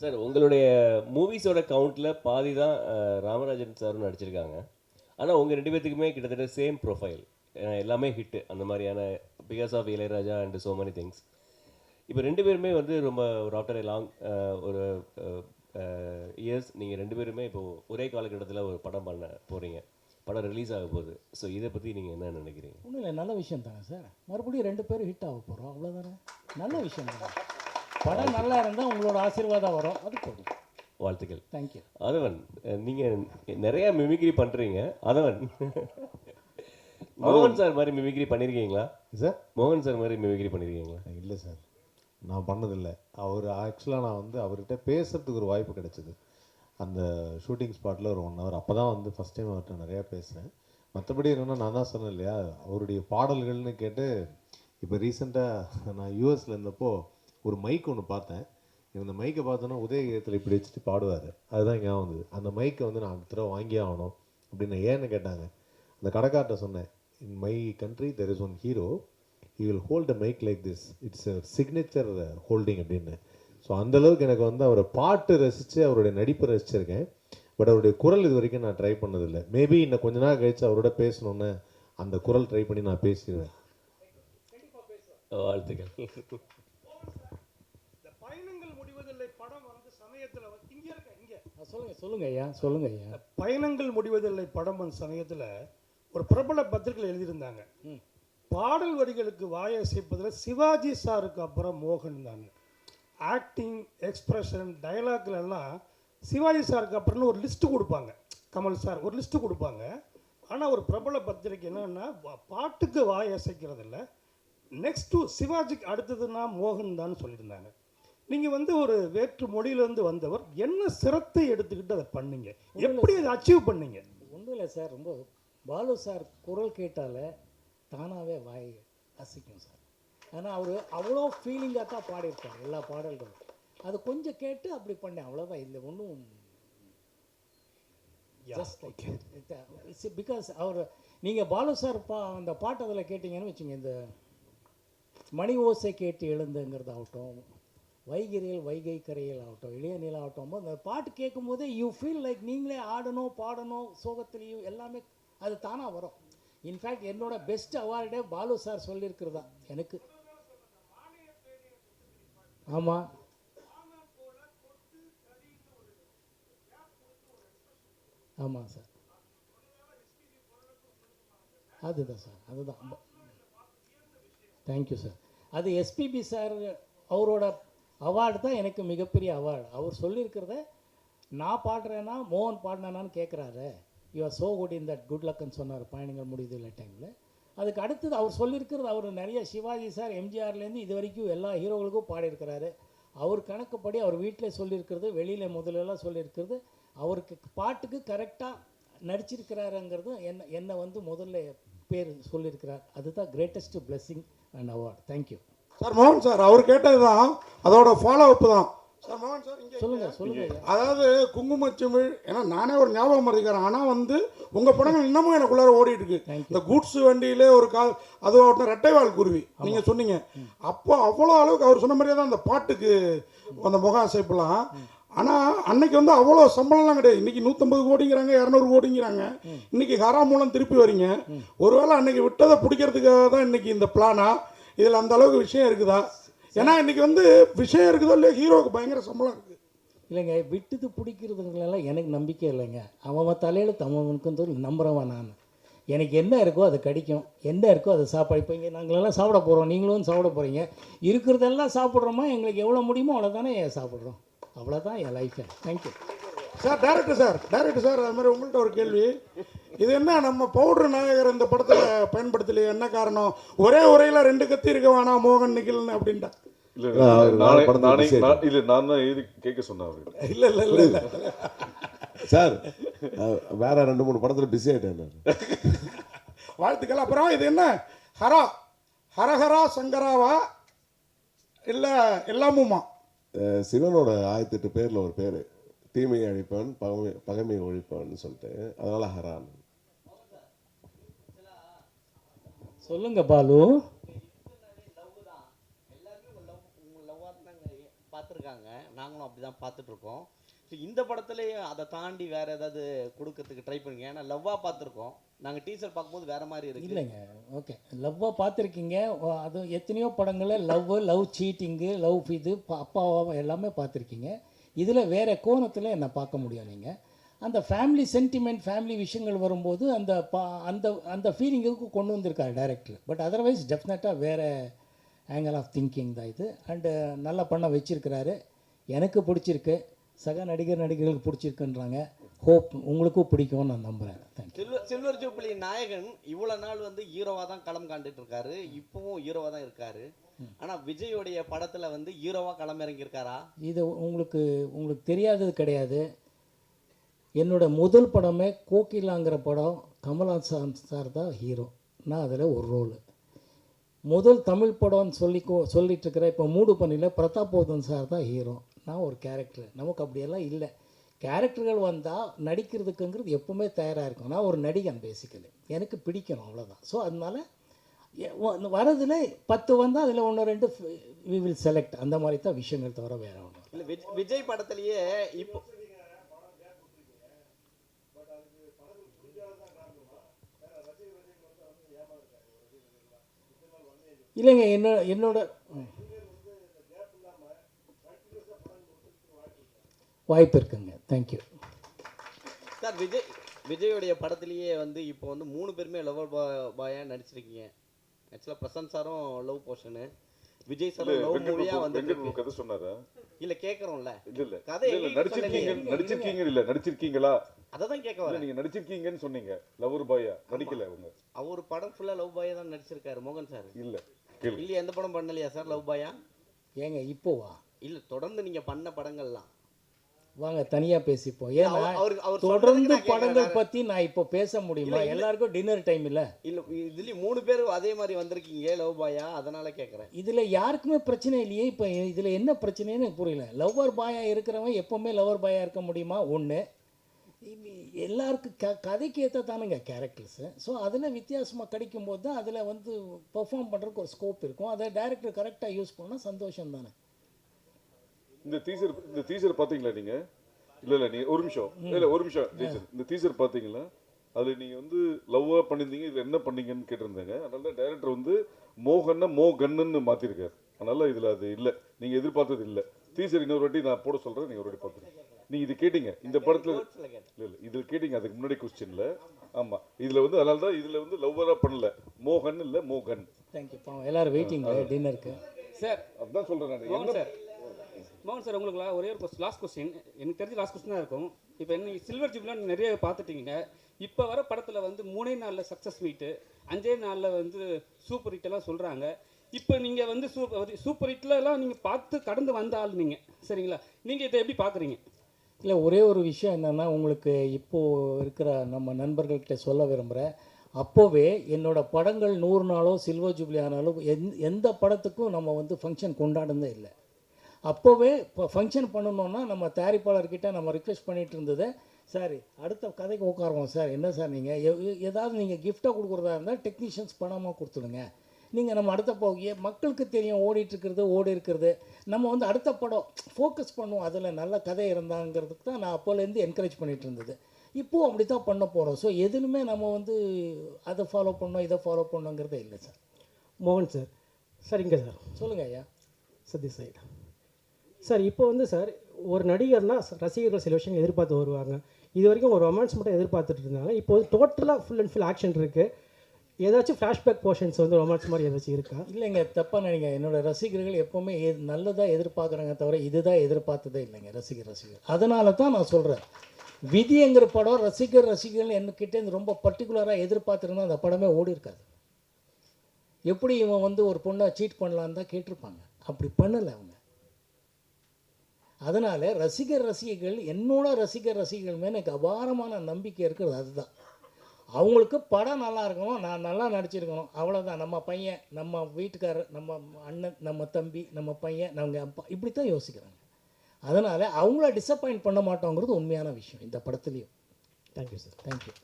Sir உங்களுடைய மூவிஸோட கவுண்டில் பாதி தான் ராமராஜன் சாரும் நடிச்சிருக்காங்க. ஆனால் உங்கள் ரெண்டு பேர்த்துக்குமே கிட்டத்தட்ட சேம் ப்ரொஃபைல் எல்லாமே ஹிட்டு அந்த மாதிரியான because of Ilaiyaraaja and so many things இப்போ ரெண்டு பேருமே வந்து ரொம்ப ஒரு ஆஃப்டர் லாங் ஒரு இயர்ஸ் நீங்கள் ரெண்டு பேருமே இப்போ ஒரே காலகட்டத்தில் ஒரு படம் பண்ண போகிறீங்க படம் ரிலீஸ் ஆக போகுது. ஸோ இதை பற்றி நீங்கள் என்ன நினைக்கிறீங்க? ஒன்றும் இல்லை நல்ல விஷயம் தானே சார்? மறுபடியும் ரெண்டு பேரும் ஹிட் ஆக போகிறோம் அவ்வளோதானே நல்ல விஷயம் தானே? படம் நல்லா இருந்தால் உங்களோட ஆசீர்வாதம் வரும். அது போதும். வாழ்த்துக்கள். தேங்க்யூ அதவன் நீங்கள் நிறைய மிமிக்ரி பண்ணுறீங்க அதவன். மோகன் சார் மாதிரி மிமிக்ரி பண்ணியிருக்கீங்களா சார் மோகன் சார் மாதிரி மிமிக்ரி பண்ணியிருக்கீங்களா இல்லை சார் நான் பண்ணதில்லை. அவர் ஆக்சுவலாக நான் வந்து அவர்கிட்ட பேசுறதுக்கு ஒரு வாய்ப்பு கிடைச்சிது. அந்த ஷூட்டிங் ஸ்பாட்டில் ஒரு ஒன் ஹவர் அப்போ தான் வந்து ஃபஸ்ட் டைம் அவர்கிட்ட நிறையா பேசுகிறேன் மற்றபடி என்னென்னா நான் தான் சொன்னேன் இல்லையா அவருடைய பாடல்கள்னு கேட்டு இப்போ ரீசெண்டாக நான் யூஎஸில் இருந்தப்போ ஒரு மைக் ஒன்று பார்த்தேன். இந்த மைக்கை பார்த்தோன்னா உதயகீதத்தில் இப்படி வச்சுட்டு பாடுவார். அதுதான் ஞாபகம் வந்தது. அந்த மைக்கை வந்து நான் அடுத்த தடவை வாங்கியே ஆகணும் அப்படின்னு ஏன்னு கேட்டாங்க. அந்த கடைக்கார்ட்ட சொன்னேன் in my country there is one hero you will hold a mike like this it's signature holding அப்படின்னு. ஸோ அளவுக்கு எனக்கு வந்து அவரை பாட்டு ரசித்து அவருடைய நடிப்பை ரசிச்சிருக்கேன். பட் அவருடைய குரல் இது வரைக்கும் நான் ட்ரை பண்ணதில்லை. மேபி இன்னும் கொஞ்ச நாள் கழிச்சு அவரோட பேசணுன்னு அந்த குரல் ட்ரை பண்ணி நான் பேசிடுவேன். வாழ்த்துக்கள் இந்த பயணங்கள் முடிவதில்லை படம் வந்து சமயத்தில் வந்து இங்கே இருக்க சொல்லுங்கள் சொல்லுங்கள் ஐயா சொல்லுங்கள் ஐயா. பயணங்கள் முடிவதில்லை படம் வந்த சமயத்தில் ஒரு பிரபல பத்திரிகையில் எழுதியிருந்தாங்க. பாடல் வரிகளுக்கு வாயை அசைப்பதில் சிவாஜி சாருக்கு அப்புறம் மோகன் தான். ஆக்டிங் எக்ஸ்பிரஷன் டயலாக்ல எல்லாம் சிவாஜி சாருக்கு அப்புறம்னு ஒரு லிஸ்ட்டு கொடுப்பாங்க. கமல் சார் ஒரு லிஸ்ட்டு கொடுப்பாங்க. ஆனால் ஒரு பிரபல பத்திரிகை என்னன்னா பாட்டுக்கு வாய் அசைக்கிறது இல்லை நெக்ஸ்ட் டு சிவாஜிக்கு அடுத்ததுன்னா மோகன் தான் சொல்லியிருந்தாங்க. நீங்கள் வந்து ஒரு வேற்று மொழியிலேருந்து வந்தவர் என்ன சிரத்தை எடுத்துக்கிட்டு அதை பண்ணீங்க? எப்படி அதை அச்சீவ் பண்ணீங்க? ஒன்றும் இல்லை சார். ரொம்ப பாலு சார் குரல் கேட்டாலே தானாகவே வாய் அசைக்கும் சார். ஆனால் அவர் அவ்வளோ ஃபீலிங்காக தான் பாடியிருக்காரு எல்லா பாடல்களும். அது கொஞ்சம் கேட்டு அப்படி பண்ணேன் அவ்வளோதான் இல்லை ஒன்றும் லைக் பிகாஸ் அவர் நீங்கள் பாலு சார் பா அந்த பாட்டு அதில் கேட்டிங்கன்னு வச்சுங்க இந்த மணி ஓசை கேட்டு எழுந்துங்கிறது ஆகட்டும் வைகிரியில் வைகை கரையில் ஆகட்டும் இளைய நிலா ஆகட்டும் அந்த பாட்டு கேட்கும்போது யூ ஃபீல் லைக் நீங்களே ஆடணும் பாடணும் சோகத்துலேயும் எல்லாமே அது தானாக வரும். இன்ஃபேக்ட் என்னோட பெஸ்ட் அவார்டே பாலு சார் சொல்லியிருக்கிறது தான் எனக்கு. ஆமாம் ஆமாம் சார். அதுதான் சார் அதுதான். தேங்க்யூ சார் அது எஸ்பிபி சார் அவரோட அவார்டு தான் எனக்கு மிகப்பெரிய அவார்டு. அவர் சொல்லியிருக்கிறத நான் பாடுறேன்னா மோகன் பாடினானான்னு கேட்குறாரு you are so good in that good லக்குன்னு சொன்னார் பயணங்கள் முடியுது இல்லை டைமில் அதுக்கு அடுத்தது அவர் சொல்லியிருக்கிறது அவர் நிறைய சிவாஜி சார் எம்ஜிஆர்லேருந்து இது வரைக்கும் எல்லா ஹீரோகளுக்கும் பாடியிருக்கிறாரு. அவர் கணக்குப்படி அவர் வீட்டிலே சொல்லியிருக்கிறது வெளியில் முதலெல்லாம் சொல்லியிருக்கிறது. அவருக்கு பாட்டுக்கு கரெக்டாக நடிச்சிருக்கிறாருங்கிறது என்ன என்னை வந்து முதல்ல பேர் சொல்லியிருக்கிறார். அதுதான் greatest blessing and award thank you sir மோகன் சார் அவர் கேட்டது தான் அதோட ஃபாலோ அப் தான். சார் மோகன் சார் இங்கே சொல்லுங்க சொல்லுங்க. ஐயா. அதாவது குங்குமச்சிமிழ் ஏன்னா நானே ஒரு ஞாபகம் மறந்துக்கிறேன். ஆனால் வந்து உங்கள் படங்கள் இன்னமும் எனக்குள்ளார ஓடிட்டு இருக்கு. இந்த கூட்ஸ் வண்டியிலே ஒரு கால் அது ஒருத்தன் ரெட்டைவால் குருவி நீங்கள் சொன்னீங்க. அப்போ அவ்வளோ அளவுக்கு அவர் சொன்ன மாதிரியே தான் அந்த பாட்டுக்கு அந்த முக அசைப்பெல்லாம் ஆனால் அன்னைக்கு வந்து அவ்வளோ சம்பளம்லாம் கிடையாது. இன்னைக்கு நூற்றம்பது கோடிங்கிறாங்க இரநூறு கோடிங்கிறாங்க. இன்னைக்கு ஹரா மூலம் திருப்பி வரீங்க. ஒருவேளை அன்னைக்கு விட்டதை பிடிக்கிறதுக்காக தான் இன்னைக்கு இந்த பிளானா இதில் அந்த அளவுக்கு விஷயம் இருக்குதா? ஏன்னா இன்னைக்கு வந்து விஷயம் இருக்குதோ இல்லையோ ஹீரோவுக்கு பயங்கர சம்பளம் இருக்குது இல்லைங்க விட்டுது பிடிக்கிறதுங்களெல்லாம் எனக்கு நம்பிக்கை இல்லைங்க. அவன் தலையில் அவனுக்கும் தோல் நம்புறவன் நான். எனக்கு என்ன இருக்கோ அது கிடைக்கும். என்ன இருக்கோ அது சாப்பாடு. இப்போ இங்கே நாங்களெல்லாம் சாப்பிட போகிறோம் நீங்களும் சாப்பிட போகிறீங்க இருக்கிறதெல்லாம் சாப்பிட்றோமா? எங்களுக்கு எவ்வளோ முடியுமோ அவ்வளோதானே சாப்பிட்றோம். அவ்வளோதான் என் லைஃபே thank you sir director sir. Director sir அது மாதிரி உங்கள்கிட்ட ஒரு கேள்வி. இது என்ன நம்ம பவுடர் நாயகர் இந்த படத்தில் பயன்படுத்தலையே என்ன காரணம்? ஒரே உரையில் ரெண்டு கத்தி இருக்க வேணாம் மோகன் நிகில்னு அப்படின்ட்டா. இல்ல நானே தான் எழுதி கேட்க சொன்னேன் இல்லை இல்லை இல்லை இல்லை. சார் வேற ரெண்டு மூணு படத்தில் பிஸி ஆகிட்டேன் வாழ்த்துக்கள். அப்புறம் இது என்ன? ஹரா ஹரஹரா சங்கராவா? இல்லை எல்லாமுமா? சிவனோட ஆயிரத்தி எட்டு பேரில் ஒரு பேர். தீமையை அழிப்பவன் பகமை பகைமையை ஒழிப்பவன் சொல்லிட்டு அதனால ஹரான் சொல்லுங்க பாலு. பார்த்துருக்காங்க. நாங்களும் அப்படி தான் பார்த்துட்ருக்கோம். ஸோ இந்த படத்துலேயே அதை தாண்டி வேறு ஏதாவது கொடுக்கறதுக்கு ட்ரை பண்ணுங்க. ஏன்னா லவ்வாக பார்த்துருக்கோம். நாங்கள் டீசர் பார்க்கும்போது வேறு மாதிரி இருக்கு. இல்லைங்க. ஓகே. லவ்வாக பார்த்துருக்கீங்க. அது எத்தனையோ படங்களில் லவ் லவ் சீட்டிங்கு லவ் இது அப்பாவா எல்லாமே பார்த்துருக்கீங்க. இதில் வேறு கோணத்தில் என்னை பார்க்க முடியும் நீங்கள் அந்த ஃபேமிலி சென்டிமெண்ட் ஃபேமிலி விஷயங்கள் வரும்போது அந்த பா அந்த அந்த ஃபீலிங்குக்கு கொண்டு வந்திருக்காரு டைரக்டர் பட் அதர்வைஸ் டெஃபினட்டாக வேறு ஆங்கிள் ஆஃப் திங்கிங் தான் இது. அண்டு நல்லா பண்ண வச்சிருக்கிறாரு. எனக்கு பிடிச்சிருக்கு. சக நடிகர் நடிகர்களுக்கு பிடிச்சிருக்குன்றாங்க. ஹோப் உங்களுக்கும் பிடிக்கும்னு நான் நம்புகிறேன் சில்வர் சில்வர் ஜூப்ளி நாயகன் இவ்வளோ நாள் வந்து ஹீரோவாக தான் களம் காண்டுட்டு இருக்காரு. இப்பவும் ஹீரோவாக தான் இருக்காரு. ஆனால் விஜயோடைய படத்தில் வந்து ஹீரோவாக களம் இறங்கியிருக்காரா இது உங்களுக்கு உங்களுக்கு தெரியாதது கிடையாது. என்னோட முதல் படமே கோகிலாங்கிற படம் கமல்ஹாசன் சார் தான் ஹீரோ நான் அதில் ஒரு ரோலு முதல் தமிழ் படம்னு சொல்லி கொ- இப்போ மூடு பண்ணியில் பிரதாப் போதன் சார் தான் ஹீரோ நான் ஒரு கேரக்டர் நமக்கு அப்படியெல்லாம் இல்லை. கேரக்டர்கள் வந்தால் நடிக்கிறதுக்குங்கிறது எப்பவுமே தயாராக இருக்கும். நான் ஒரு நடிகன் பேசிக்கலி எனக்கு பிடிக்கணும் அவ்வளோதான் ஸோ அதனால எ- வரதுல பத்து வந்தால் அதில் ஒன்று ரெண்டு வி வில் செலக்ட் அந்த மாதிரி தான் விஷயங்கள் தவிர வேறு ஒன்று இல்லை. விஜய் படத்துலேயே இப்போ இல்லைங்க என்ன என்னோட. வாய்ப்பு இருக்குங்க. தேங்க்யூ சார் விஜய் விஜயோடைய படத்துலேயே வந்து இப்போ வந்து மூணு பேருமே லவர் பாயாக நடிச்சிருக்கீங்க. ஆக்சுவலாக பிரசாந்த் சாரும் லவ் போர்ஷனு. விஜய் சாரும் லவ் மூவியாக இருக்கு கதை சொன்னாரா? இல்லை கேட்குறோம்ல இல்ல இல்ல. கதை இல்ல, நடிச்சிருக்கீங்க. நடிச்சிருக்கீங்க இல்ல நடிச்சிருக்கீங்களா? அதை தான் கேட்க வரேன். நீங்க நடிச்சிருக்கீங்கன்னு சொன்னீங்க. லவர் பாயா நடிக்கல அவங்க அவர் படம் ஃபுல்லாக லவ் பாயாக தான் நடிச்சிருக்காரு மோகன் சார். இல்ல. இல்லையா எந்த படம் பண்ணலையா சார் லவ் பாயா ஏங்க இப்போவா இல்லை தொடர்ந்து நீங்கள் பண்ண படங்கள்லாம். வாங்க தனியாக பேசிப்போம். ஏன்னா அவர்- தொடர்ந்து படங்கள். பற்றி நான் இப்போ பேச முடியுமா. எல்லாருக்கும் டின்னர் டைம் இல்லை. இல்லை இதுலேயும் மூணு பேர் அதே மாதிரி வந்திருக்கீங்க லவ் பாயா அதனால கேட்குறேன். இதில் யாருக்குமே பிரச்சனை இல்லையே இப்போ இதில் என்ன பிரச்சனைன்னு எனக்கு புரியல. லவ்வர் பாயாக இருக்கிறவன் எப்போவுமே லவர் பாயாக இருக்க முடியுமா? ஒன்று எல்லாருக்கும் க கதைக்கு ஏற்ற தானுங்க கேரக்டர்ஸு ஸோ அதில் வித்தியாசமாக கிடைக்கும்போது தான் அதில் வந்து பெர்ஃபார்ம் பண்ணுறதுக்கு ஒரு ஸ்கோப் இருக்கும். அதை டைரக்டர் கரெக்டாக யூஸ் பண்ணால் சந்தோஷம் தானே இந்த டீசர் இந்த டீசர் பாத்தீங்களா நீங்க? இல்ல இல்ல நீங்க ஒரு நிமிஷம். இல்ல ஒரு நிமிஷம் டீச்சர் இந்த டீசர் பாத்தீங்களா? அதுல நீங்க வந்து லவ்வா பண்ணிருந்தீங்க இதுல என்ன பண்ணீங்கன்னு கேட்டிருந்தாங்க. அதனால டைரக்டர் வந்து மோகன்னா மோகன்னு மாத்திருக்காரு. அதனால இதுல அது இல்ல. நீங்க எதிர்பார்த்தது இல்ல. டீசர் இன்னொரு வாட்டி நான் போட சொல்றேன் நீங்க ஒரு வாட்டி பாத்துருங்க. நீங்க இது கேட்டீங்க இந்த படத்துல. இல்ல இல்ல இதுல கேட்டீங்க அதுக்கு முன்னாடி கொஸ்டின்ல ஆமா இதுல வந்து அதனால தான் இதுல வந்து லவ்வரா பண்ணல. மோகன் இல்ல மோகன். தேங்க்யூ பாவம் எல்லோரும் வெயிட்டிங் டின்னருக்கு சார் அதான் சொல்றேன் நான். மோகன் சார் மோகன் சார் உங்களுக்கு ஒரே ஒரு லாஸ்ட் கொஸ்டின் எனக்கு தெரிஞ்ச லாஸ்ட் கொஸ்டின் தான் இருக்கும். இப்போ என்ன சில்வர் ஜூப்லாம் நிறைய பார்த்துட்டீங்க. இப்போ வர படத்தில் வந்து மூணே நாளில் சக்ஸஸ் மீட்டு அஞ்சே நாளில் வந்து சூப்பர் ஹிட் எல்லாம் சொல்கிறாங்க இப்போ நீங்கள் வந்து சூப்பர் சூப்பர் ஹிட்லலாம் நீங்கள் பார்த்து கடந்து வந்த ஆள் நீங்கள் சரிங்களா? நீங்கள் இதை எப்படி பார்க்குறீங்க? இல்லை ஒரே ஒரு விஷயம் என்னென்னா உங்களுக்கு இப்போது இருக்கிற நம்ம நண்பர்கள்கிட்ட சொல்ல விரும்புகிறேன் அப்போவே என்னோடய படங்கள் நூறு நாளோ சில்வர் ஜூப்ளி ஆனாலும் எந் எந்த படத்துக்கும் நம்ம வந்து ஃபங்க்ஷன் கொண்டாடுனதே இல்லை. அப்போவே இப்போ ஃபங்க்ஷன் பண்ணணுன்னா நம்ம தயாரிப்பாளர்கிட்ட நம்ம ரிக்வெஸ்ட் பண்ணிட்டு இருந்தது சார் அடுத்த கதைக்கு உட்காருவோம் சார். என்ன சார் நீங்கள் ஏதாவது நீங்கள் கிஃப்டாக கொடுக்குறதா இருந்தால் டெக்னீஷியன்ஸ் பணமாக கொடுத்துடுங்க. நீங்கள் நம்ம அடுத்த போ ஏ- மக்களுக்கு தெரியும் ஓடிட்டு இருக்கிறது ஓடி இருக்கிறது நம்ம வந்து அடுத்த படம் ஃபோக்கஸ் பண்ணுவோம். அதில் நல்ல கதை இருந்தாங்கிறதுக்கு தான் நான் அப்போலேருந்து என்கரேஜ் பண்ணிட்டு இருந்தது இப்போவும் அப்படி தான் பண்ண போகிறோம் ஸோ எதுலுமே நம்ம வந்து அதை ஃபாலோ பண்ணோம் இதை ஃபாலோ பண்ணோங்கிறதே இல்லை சார் மோகன் சார் சார் இங்கே சார் சொல்லுங்கள் ஐயா. சதி சைடு சார் இப்போ வந்து சார் ஒரு நடிகர்னா ச- ரசிகர்கள் சில விஷயங்கள் எதிர்பார்த்து வருவாங்க. இது வரைக்கும் ஒரு ரொமான்ஸ் மட்டும் எதிர்பார்த்துட்டு இருந்தாங்க. இப்போ வந்து டோட்டலாக ஃபுல் அண்ட் ஃபுல் ஆக்ஷன் இருக்குது ஏதாச்சும் ஃப்ளாஷ்பேக் போர்ஷன்ஸ் வந்து ரொமான்ஸ் மாதிரி ஏதாச்சும் இருக்கா? இல்லைங்க தப்பாக நினைங்க. என்னோட ரசிகர்கள் எப்போவுமே எது நல்லதாக எதிர்பார்க்குறாங்க தவிர இதுதான் எதிர்பார்த்ததே இல்லைங்க ரசிகர் ரசிகர். அதனால தான் நான் சொல்கிறேன் விதிங்கிற படம் ரசிகர் ரசிகர்கள் என்கிட்டேருந்து ரொம்ப பர்டிகுலராக எதிர்பார்த்துருந்தா அந்த படமே ஓடி இருக்காது. எப்படி இவன் வந்து ஒரு பொண்ணை சீட் பண்ணலான்னு தான் கேட்டிருப்பாங்க. அப்படி பண்ணலை அவங்க. அதனால் ரசிகர் ரசிகர்கள் என்னோட ரசிகர் ரசிகர்கள் மேலே எனக்கு அபாரமான நம்பிக்கை இருக்கிறது அதுதான். அவங்களுக்கு படம் நல்லா இருக்கணும் நான் நல்லா நடிச்சிருக்கணும். அவ்வளோதான் நம்ம பையன் நம்ம வீட்டுக்காரர் நம்ம அண்ணன் நம்ம தம்பி நம்ம பையன் நம்ம அப்பா இப்படி தான் யோசிக்கிறாங்க. அதனால் அவங்கள டிசப்பாயிண்ட் பண்ண மாட்டோங்கிறது உண்மையான விஷயம் இந்த படத்துலையும். Thank you sir thank you